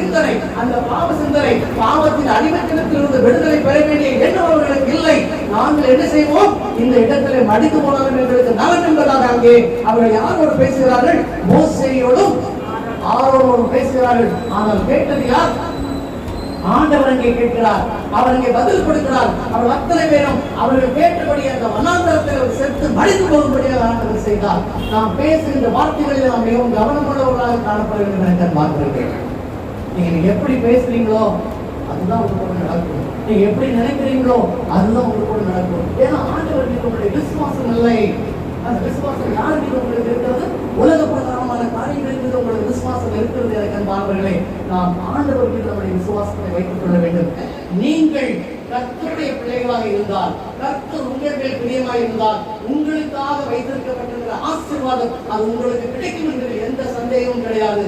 சிந்தனை அந்த பாவ சிந்தனை பாவத்தின் அடிமைத்தனத்திலிருந்து விடுதலை பெற வேண்டிய எண்ணம் அவர்களுக்கு இல்லை. நாங்கள் என்ன செய்வோம்? இந்த இடத்திலே மடித்து போனாலும் எங்களுக்கு நலன் என்பதாக அங்கே அவர்கள் யாரோடு பேசுகிறார்கள்? மோசையோடும் ஆரோடு பேசுகிறார்கள். ஆனால் கேட்டது யார்? ஆண்டவர் அங்கே கேட்கிறார். அவர் அங்கே பதில் கொடுக்கிறார். அவர் அத்தனை பேரும் அவர்கள் கேட்டபடி அந்த வண்ணாந்தரத்தில் செத்து மடித்து போகும்படியாக ஆண்டவர் செய்தார். நாம் பேசுகின்ற வார்த்தைகளில் நாம் மிகவும் கவனமுள்ளவர்களாக காணப்பட பார்த்திருக்கிறேன் நீங்க எப்படி பேசுறீங்களோ அதுதான் உங்க கூட நடக்கும். நீங்க எப்படி நினைக்கிறீங்களோ அதுதான் உங்க கூட நடக்கும். ஏன்னா ஆண்டவர் மீது உங்களுடைய விசுவாசம் இல்லை. அந்த விசுவாசம் யார் மீது உங்களுக்கு இருக்கிறது? உலக பிரகாரமான காரியங்கள் மீது உங்களுக்கு விசுவாசம் இருக்கிறது எனக்கு அன்பானவர்களே. நாம் ஆண்டவர் மீது நம்முடைய விசுவாசத்தை வைத்துக் கொள்ள வேண்டும். நீங்கள் கர்த்தருடைய பிள்ளைகளாக இருந்தால் கர்த்தர் உங்கள் பிரியமாக இருந்தால் உங்களுக்காக வைத்திருக்கப்பட்டிருக்கிற ஆசீர்வாதம் அது உங்களுக்கு கிடைக்கும் என்று எந்த சந்தேகமும் கிடையாது.